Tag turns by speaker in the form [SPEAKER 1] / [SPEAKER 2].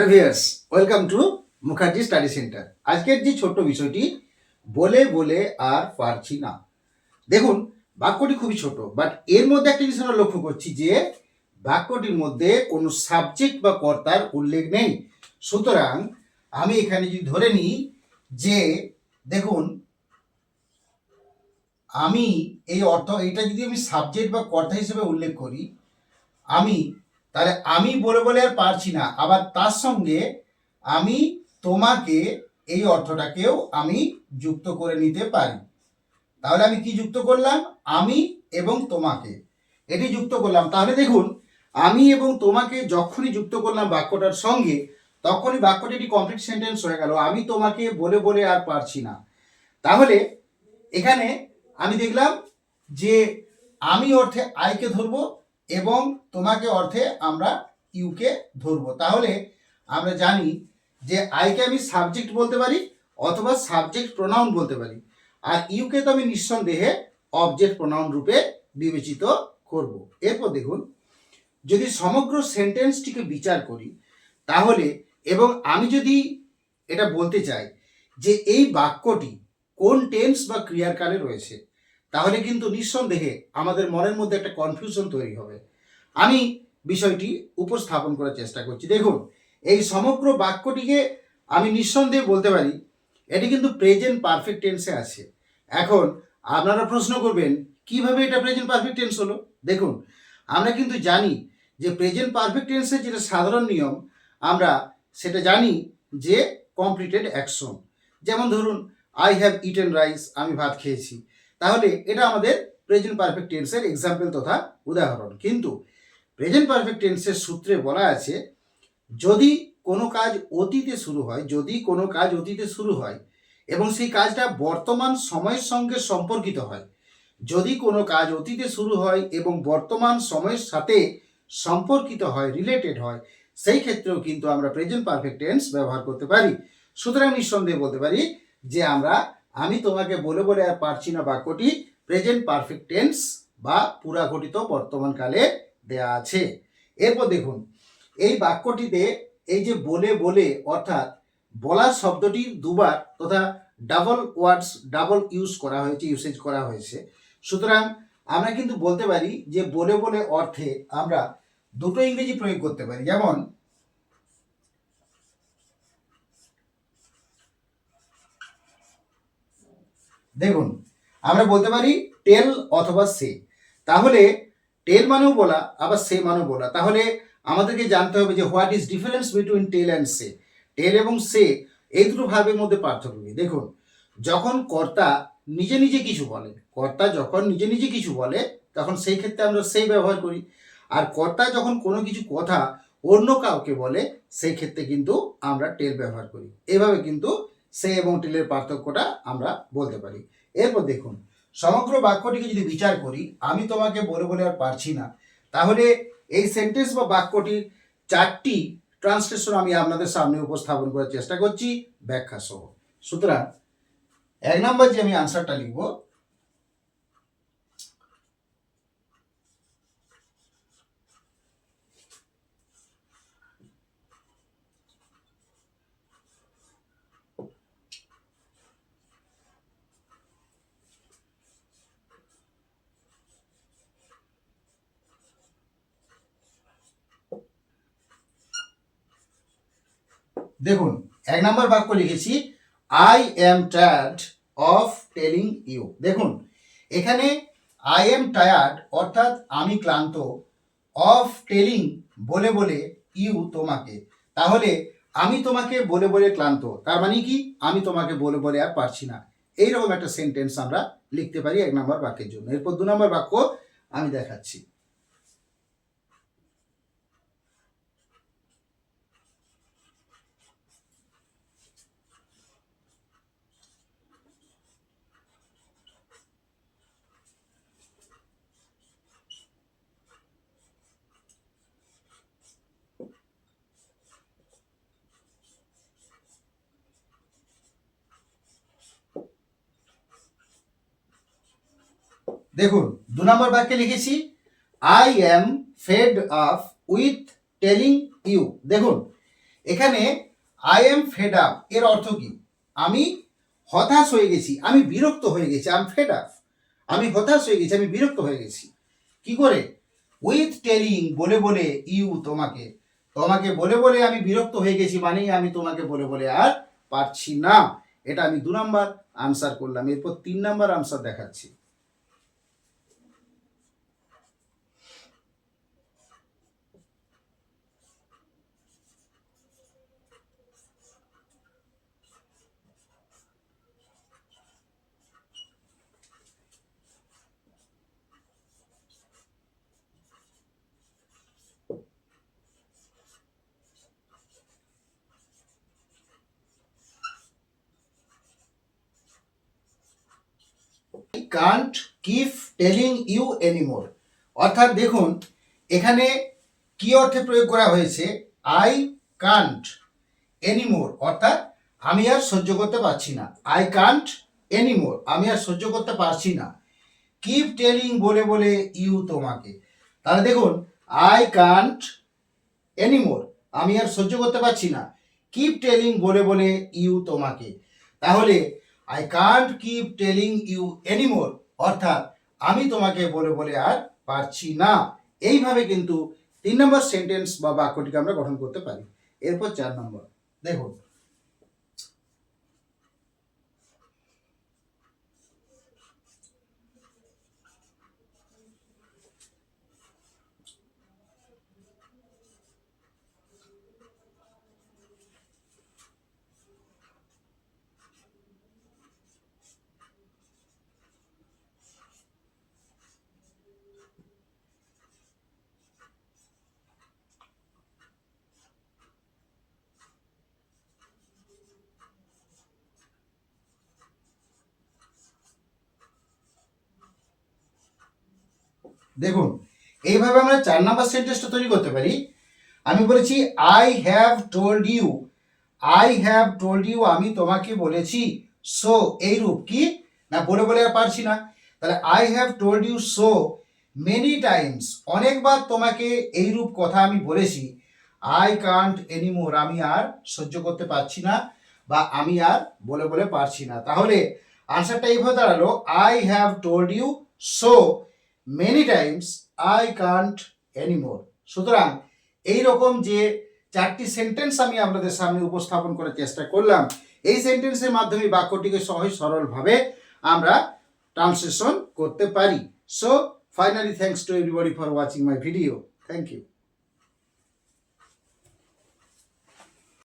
[SPEAKER 1] Hello viewers welcome to Mukherjee study centre আজকের যে ছোট্ট বিষয়টি, বলে বলে আর পারছি না। দেখুন, বাক্যটি খুবই ছোট বাট এর মধ্যে একটা জিনিস আমরা লক্ষ্য করছি যে, বাক্যটির মধ্যে কোনো সাবজেক্ট বা কর্তার উল্লেখ নেই। সুতরাং, আমি এখানে যদি ধরে নিই যে, দেখুন, আমি এই অর্থ এটা যদি আমি সাবজেক্ট বা কর্তা হিসেবে উল্লেখ করি, আমি তাহলে আমি বলে বলে আর পারছি না। আবার তার সঙ্গে আমি তোমাকে এই অর্থটাকেও আমি যুক্ত করে নিতে পারি। তাহলে আমি কি যুক্ত করলাম? আমি এবং তোমাকে। এটি যুক্ত করলাম। তাহলে দেখুন, আমি এবং তোমাকে যখনই যুক্ত করলাম বাক্যটার সঙ্গে, তখনই বাক্যটি একটি কমপ্লিট সেন্টেন্স হয়ে গেল। আমি তোমাকে বলে বলে আর পারছি না। তাহলে এখানে আমি দেখলাম যে আমি অর্থে আইকে ধরবো এবং তোমাকে অর্থে আমরা ইউকে ধরবো। তাহলে আমরা জানি যে আইকে আমি সাবজেক্ট বলতে পারি অথবা সাবজেক্ট প্রোনাউন বলতে পারি। আর ইউকে তো আমি নিঃসন্দেহে অবজেক্ট প্রোনাউন রূপে বিবেচিত করব। এরপর দেখুন, যদি সমগ্র সেন্টেন্সটিকে বিচার করি, তাহলে এবং আমি যদি এটা বলতে চাই যে এই বাক্যটি কোন টেন্স বা ক্রিয়ার কালে রয়েছে তাহলে কিন্তু নিঃসন্দেহে আমাদের মনের মধ্যে একটা কনফিউশন তৈরি হবে। আমি বিষয়টি উপস্থাপন করার চেষ্টা করছি। দেখুন, এই সমগ্র বাক্যটিকে আমি নিঃসন্দেহে বলতে পারি, এটি কিন্তু প্রেজেন্ট পারফেক্ট টেন্সে আছে। এখন আপনারা প্রশ্ন করবেন, কীভাবে এটা প্রেজেন্ট পারফেক্ট টেন্স হলো? দেখুন, আমরা কিন্তু জানি যে প্রেজেন্ট পারফেক্ট টেন্সের যেটা সাধারণ নিয়ম, আমরা সেটা জানি যে কমপ্লিটেড অ্যাকশন যেমন ধরুন আই হ্যাভ ইটেন রাইস আমি ভাত খেয়েছি। তাহলে এটা আমাদের প্রেজেন্ট পারফেক্ট টেন্সের এক্সাম্পল তথা উদাহরণ। কিন্তু প্রেজেন্ট পারফেক্ট টেন্সের সূত্রে বলা আছে, যদি কোনো কাজ অতীতে শুরু হয়, যদি কোনো কাজ অতীতে শুরু হয় এবং সেই কাজটা বর্তমান সময়ের সঙ্গে সম্পর্কিত হয়, যদি কোনো কাজ অতীতে শুরু হয় এবং বর্তমান সময়ের সাথে সম্পর্কিত হয় রিলেটেড হয়, সেই ক্ষেত্রেও কিন্তু আমরা প্রেজেন্ট পারফেক্ট টেন্স ব্যবহার করতে পারি। সুতরাং নিঃসন্দেহে বলতে পারি যে আমরা আমি তোমাকে বলে বলে আর পারছি না বাক্যটি। প্রেজেন্ট পারফেক্ট টেন্স বা পুরা ঘটিত বর্তমানকালে দেয়া আছে। এরপর দেখুন, এই বাক্যটিতে এই যে বলে বলে অর্থাৎ বলার শব্দটি দুবার তথা ডাবল ওয়ার্ডস ডাবল ইউজ করা হয়েছে ইউসেজ করা হয়েছে। সুতরাং আমরা কিন্তু বলতে পারি যে বলে বলে অর্থে আমরা দুটো ইংরেজি প্রয়োগ করতে পারি। যেমন দেখুন, আমরা বলতে পারি টেল অথবা সে। তাহলে টেল মানেও বলা, আবার সে মানেও বলা। তাহলে আমাদেরকে জানতে হবে যে what is difference between tell and say? Tell এবং সে, এই দুটো ভাবের মধ্যে পার্থক্য কি? দেখুন, যখন কর্তা নিজে নিজে কিছু বলে, কর্তা যখন নিজে নিজে কিছু বলে, তখন সেই ক্ষেত্রে আমরা সেই ব্যবহার করি। আর কর্তা যখন কোনো কিছু কথা অন্য কাউকে বলে, সেই ক্ষেত্রে কিন্তু আমরা টেল ব্যবহার করি। এভাবে কিন্তু সে এবং টিলের পার্থক্যটা আমরা বলতে পারি। এরপর দেখুন, সমগ্র বাক্যটিকে যদি বিচার করি, আমি তোমাকে বলে বলে আর পারছি না। তাহলে এই সেন্টেন্স বা বাক্যটির চারটি ট্রান্সলেশন আমি আপনাদের সামনে উপস্থাপন করার চেষ্টা করছি, ব্যাখ্যা সহ। সুতরাং, এক নম্বর যে আমি আনসারটা লিখব দেখুন, এক নম্বর বাক্য লিখেছি I am tired of telling you দেখুন, এখানে আই এম টায়ার্ড অর্থাৎ আমি ক্লান্ত অফ টেলিং বলে বলে ইউ তোমাকে। তাহলে আমি তোমাকে বলে বলে ক্লান্ত, তার মানে কি? আমি তোমাকে বলে বলে আর পারছি না। এইরকম একটা সেন্টেন্স আমরা লিখতে পারি এক নম্বর বাক্যের জন্য। এরপর দু নম্বর বাক্য আমি দেখাচ্ছি। দেখুন, দু নম্বর বাক্যে লিখেছি I am fed up with telling you দেখুন, এখানে আই এম ফেড আপ এর অর্থ কি? আমি হতাশ হয়ে গেছি, আমি বিরক্ত হয়ে গেছি আই এম ফেড আপ আমি হতাশ হয়ে গেছি, আমি বিরক্ত হয়ে গেছি। কি করে? উইথ টেলিং বলে বলে ইউ তোমাকে। তোমাকে বলে বলে আমি বিরক্ত হয়ে গেছি মানেই আমি তোমাকে বলে বলে আর পারছি না। এটা আমি দু নম্বর আনসার করলাম, এরপর তিন নম্বর আনসার দেখাচ্ছি। Can't keep telling you anymore অর্থাৎ দেখুন, এখানে কি অর্থে প্রয়োগ করা হয়েছে? আই কান্ট এনিমোর অর্থাৎ আমি আর সহ্য করতে পারছি না। আই কান্ট এনিমোর আমি আর সহ্য করতে পারছি না। কিপ টেলিং বলে বলে ইউ তোমাকে। তাহলে দেখুন আই কান্ট এনিমোর আমি আর সহ্য করতে পারছি না। কিপ টেলিং বলে বলে ইউ তোমাকে। তাহলে I can't keep telling you anymore অর্থাৎ, আমি তোমাকে বলে বলে আর পারছি না। এইভাবে কিন্তু তিন নম্বর সেন্টেন্স বা বাক্যটিকে আমরা গঠন করতে পারি। এরপর চার নম্বর। দেখুন দেখুন, এইভাবে আমরা চার নাম্বার সেন্টেন্সটা তৈরি করতে পারি। আমি বলেছি I have told you I have told you আমি তোমাকে বলেছি সো এই রূপ কি? না, বলে বলে আর পারছি না। তাহলে I have told you so many times অনেকবার তোমাকে এই রূপ কথা আমি বলেছি। আই কান্ট এনিমোর আমি আর সহ্য করতে পারছি না বা আমি আর বলে বলে পারছি না। তাহলে আনসারটা এইভাবে দাঁড়াল I have told you so many times I can't anymore সুতরাং এই রকম যে চারটি সেন্টেন্স আমি আপনাদের সামনে উপস্থাপন করার চেষ্টা করলাম, এই সেন্টেন্সের মাধ্যমে বাক্যটিকে সহজ সরলভাবে আমরা ট্রান্সলেশন করতে পারি। So finally thanks to everybody for watching my video thank you